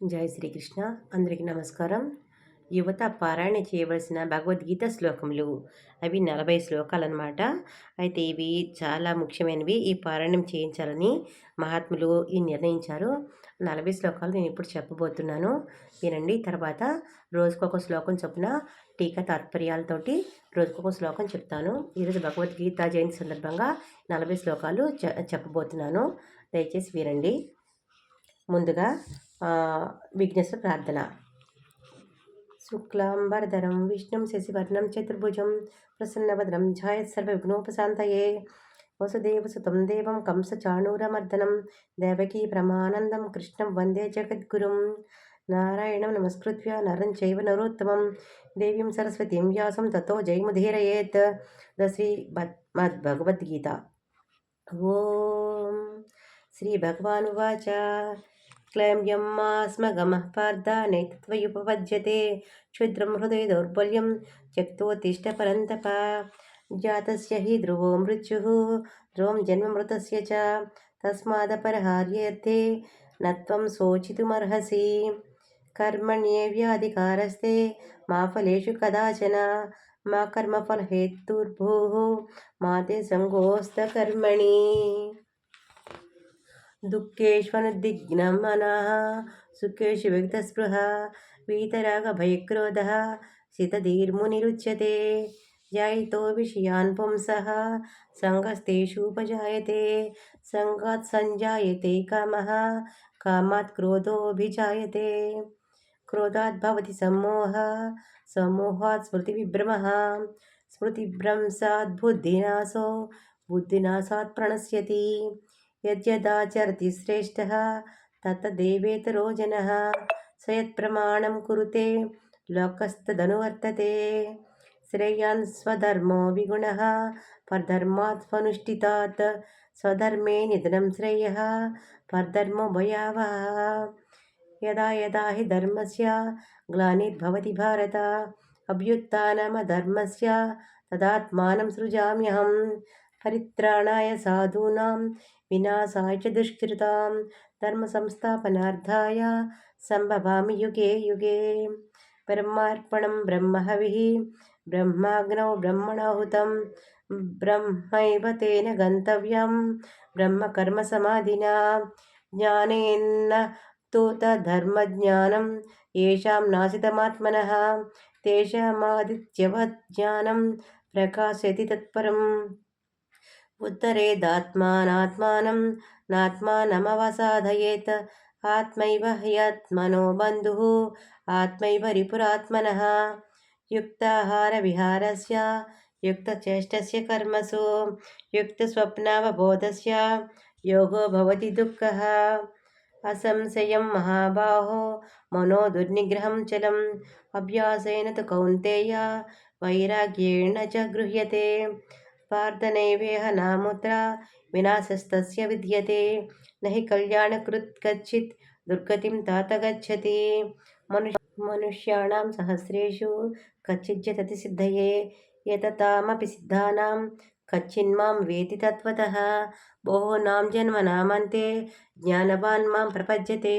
జై శ్రీకృష్ణ. అందరికీ నమస్కారం. యువత పారాయణ చేయవలసిన భగవద్గీత శ్లోకములు. అవి నలభై శ్లోకాలు అనమాట అయితే ఇవి చాలా ముఖ్యమైనవి. ఈ పారాయణం చేయించాలని మహాత్ములు ఈ నిర్ణయించారు. నలభై శ్లోకాలు నేను ఇప్పుడు చెప్పబోతున్నాను. వినండి. తర్వాత రోజుకొక శ్లోకం చొప్పున టీకా తాత్పర్యాలతోటి రోజుకొక శ్లోకం చెప్తాను. ఈరోజు భగవద్గీత జయంతి సందర్భంగా నలభై శ్లోకాలు చెప్పబోతున్నాను. దయచేసి వినండి. ముందుగా విఘ్నేశ్వర ప్రార్థన. శుక్లాంబరధరం విష్ణుం శశివర్ణం చతుర్భుజం ప్రసన్నవదనం ఝాయ సర్వవిఘ్నోపశాంతయే. వసుదేవసుతం దేవం కంసచాణూరమర్దనం దేవకీ ప్రమానందం కృష్ణం వందే జగద్గురుం. నారాయణం నమస్కృత్య నరం చైవ నరోత్తమం. దేవీం సరస్వతీం వ్యాసం తతో జయముధీరయేత్ ద శ్రీ భగవద్గీత. ఓం శ్రీ భగవానువాచ. क्लैम्यं मास्मगमः पार्दानैतत्त्वयुपपद्यते क्षुद्रं हृदय दौर्बल्यं त्यक्तोत्तिष्ठ परन्तप जातस्य हि ध्रुवो मृत्युः ध्रुवं जन्ममृतस्य च तस्मादपरहार्येऽर्थे न त्वं शोचितुमर्हसि कर्मण्येव्याधिकारस्ते मा फलेषु कदाचन मा कर्मफलहेतुर्भुः मा ते सङ्गोऽस्तकर्मणि दुःखेष्वनुद्विग्नमनः सुखेषु व्यक्तस्पृह वीतरागभयक्रोधः, सितधीर्मुनिरुच्यते। जायितो विषयान् पुंसः सङ्गस्तेषूपजायते सङ्गात् सञ्जायते कामः, कामात् क्रोधोऽभिजायते। क्रोधात् भवति सम्मोहः, सम्मोहात् स्मृतिविभ्रमः। स्मृतिभ्रंशात् बुद्धिनाशो बुद्धिनाशात् प्रणश्यति। యద్యదాచరతి శ్రేష్ఠ తతదేవేతరో జన స్వయత్ప్రమాణం కురుతే లోకస్తదనువర్తతే శ్రేయాన్ స్వధర్మో విగుణ పరధర్మాత్మనుష్ఠితాత్ స్వధర్మే నిధనం శ్రేయ పరధర్మో భయావహ యదా యదా హి ధర్మస్య గ్లానిర్భవతి భారత అభ్యుత్నమధర్మస్య తదాత్మానం సృజామ్యహం परित्राणाय साधूनां विनाशाय च दुष्कृतां धर्मसंस्थापनार्थाय सम्भवामि युगे युगे। ब्रह्मार्पणं ब्रह्महविः ब्रह्माग्नौ ब्रह्मणाहुतं ब्रह्मैव तेन गन्तव्यं ब्रह्मकर्मसमाधिना ज्ञानेन तु तद्धर्मज्ञानं येषां नाशितमात्मनः तेषामादित्यवत् ज्ञानं प्रकाशयति तत्परम् उत्तरेदात्मानात्मानं नात्मानमवसाधयेत्। आत्मैव ह्यात्मनो बन्धुः, आत्मैव रिपुरात्मनः। युक्ताहारविहारस्य, युक्तचेष्टस्य कर्मसु, युक्तस्वप्नावबोधस्य, योगो भवति दुःखः। असंशयं महाबाहो, मनो दुर्निग्रहं चलम्। अभ्यासेन तु कौन्तेय, वैराग्येण च गृह्यते। पार्थनैवेह नामुत्र विनाशस्तस्य विद्यते। न हि कल्याणकृत् कच्चित् दुर्गतिं तात गच्छति। मनुष्य मनुष्याणां सहस्रेषु कच्चिज्जतति सिद्धये। एततामपि सिद्धानां कच्चिन्मां वेति तत्त्वतः। बहूनां जन्मनामन्ते ज्ञानवान् माँ प्रपद्यते।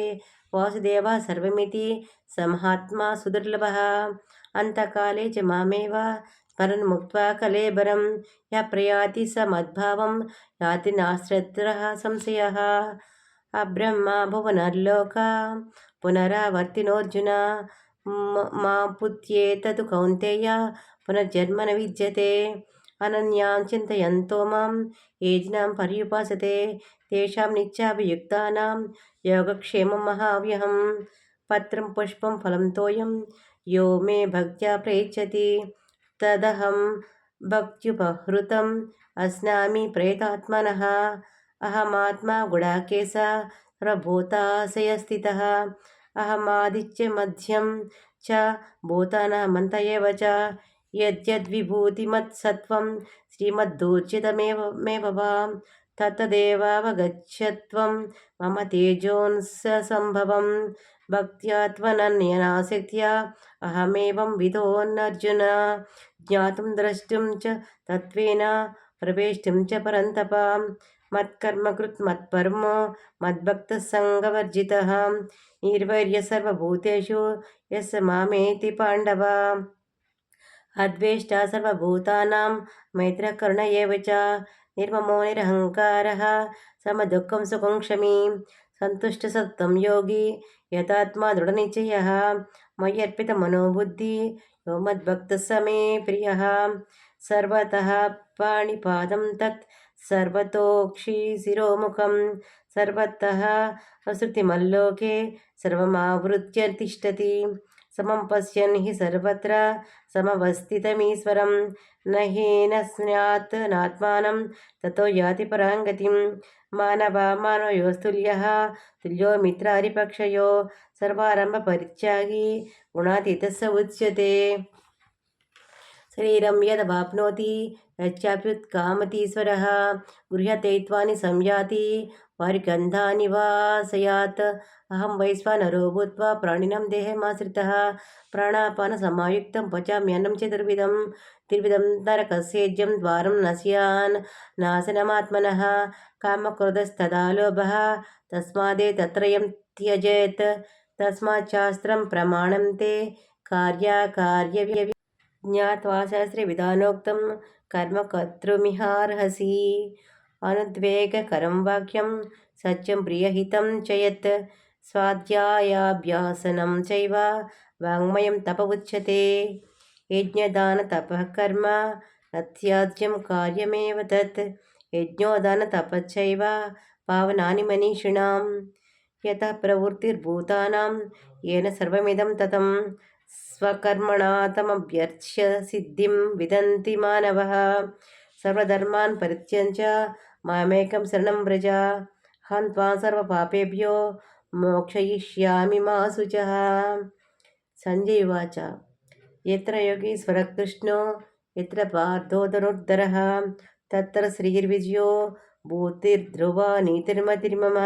वासुदेवः सर्वमिति समहात्मा सुदुर्लभः। अन्तकाले च स्मरन् मुक्त्वा कलेबरं यः प्रयाति स मद्भावं याति नाश्रत्रः संशयः। अब्रह्मा भुवनर्लोका, पुनरावर्तिनोऽर्जुन, मा पुत्येतत् कौन्तेय पुनर्जन्म न विद्यते। अनन्यां चिन्तयन्तो माँ, येजिनां पर्युपासते, तेषां नित्याभियुक्तानां योगक्षेमं महाव्यहं। पत्रं पुष्पं फलं तोयं, यो मे भक्त्या प्रयच्छति तदहं भक्त्युपहृतम् अस्नामि प्रेतात्मनः। अहमात्मा गुडाकेश सर्वभूताशयस्थितः अहमादित्यमध्यं च भूतानामन्त एव च। यद्यद्विभूतिमत्सत्त्वं श्रीमद्धूर्जितमेव मेव वा। तत्तदेवावगच्छत्वं मम तेजोंससम्भवं भक्त्या त्वनन्यनासक्त्या अहमेवं विधोऽन्नर्जुन ज्ञातुं द्रष्टुं च तत्त्वेन प्रवेष्टुं च परन्तप मत्कर्मकृत् मत्परम मद्भक्तसङ्गवर्जितः निर्वैर्यसर्वभूतेषु यस्य मामेति पाण्डव अद्वेष्टा सर्वभूतानां मैत्रकरुण एव च निर्ममो निरहङ्कारः समदुःखं सुखं क्षमी सन्तुष्टसत्त्वं योगी यतात्मा दृढनिश्चयः मय्यर्पितमनोबुद्धि मद्भक्त समे प्रिय। सर्वतः पाणिपादं तत् सर्वतोक्षीशिरोमुखं सर्वतः श्रुतिमल्लोके सर्वृत्यतिषति समं पश्यन् हि सर्वत्र समवस्थितमीश्वरं। न हि न स्यात् नात्मानं ततो याति पराङ्गतिं మానవ మానవయోస్తుల్య తుల్యో మిత్రారిపక్షయో సర్వారంభ పరిత్యాగి గుణాతీతస్స ఉచ్యతే శరీరం యదవాప్నోతి యచ్చాప్యుత్ కామతీశ్వర గృహతైత్వాన్ని సంయాతి वारिगन्धानि वासयात् अहं वैश्वानरो भूत्वा प्राणिनां देहमाश्रितः। प्राणापानसमायुक्तं पचाम्यन्नं चतुर्विधं त्रिविधं नरकस्येज्यं द्वारं नश्यान्। नाशनमात्मनः। कामक्रोधस्तदा लोभः। तस्मादेतत्रयं त्यजेत्। तस्माच्छास्त्रं प्रमाणं ते। कार्याकार्यव्य ज्ञात्वा शास्त्रे कर्म कर्तृमिहार्हसि। अनुद्वेगकरं वाक्यं सत्यं प्रियहितं च यत् स्वाध्यायाभ्यासनं चैव वाङ्मयं तप उच्यते यज्ञदानतपः कर्म न कार्यमेव तत् यज्ञोदानतपश्चैव पावनानि मनीषिणां यतः प्रवृत्तिर्भूतानां येन सर्वमिदं ततं स्वकर्मणा तमभ्यर्च्य सिद्धिं विदन्ति मानवः सर्वधर्मान् परित्यज्य మామేకం శరణం వ్రజ హన్ త్వా సర్వపాపేభ్యో మోక్షయిష్యామి మా శుచ సంజయ్ వాచ ఎత్ర యోగీశ్వరకృష్ణో ఎత్ర పార్థోదరుద్ధర తత్ర శ్రీర్విజయో భూతిర్ధ్రువ నీతిర్మతిర్మమ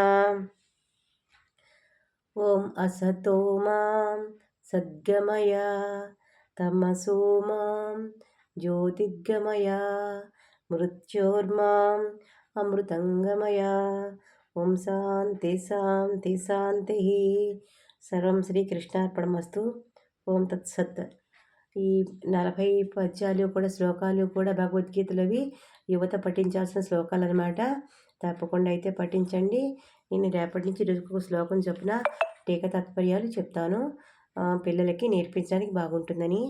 ఓం అసతో మాం సద్గమయ తమసో మాం జ్యోతిర్గమయ మృత్యోర్మాం అమృతంగమయ. ఓం శాంతి శాంతి శాంతి. సర్వం శ్రీకృష్ణార్పణమస్తు. ఓం తత్సత్. ఈ నలభై పద్యాలు కూడా శ్లోకాలు కూడా భగవద్గీతలవి యువత పఠించాల్సిన శ్లోకాలు అనమాట తప్పకుండా అయితే పఠించండి. నేను రేపటి నుంచి రోజుకు శ్లోకం చొప్పున టీకా తాత్పర్యాలు చెప్తాను. పిల్లలకి నేర్పించడానికి బాగుంటుందని.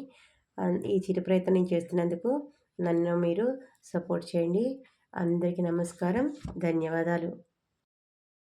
ఈ చిరు ప్రయత్నం చేస్తున్నందుకు నన్ను మీరు సపోర్ట్ చేయండి. అందరికీ నమస్కారం. ధన్యవాదాలు.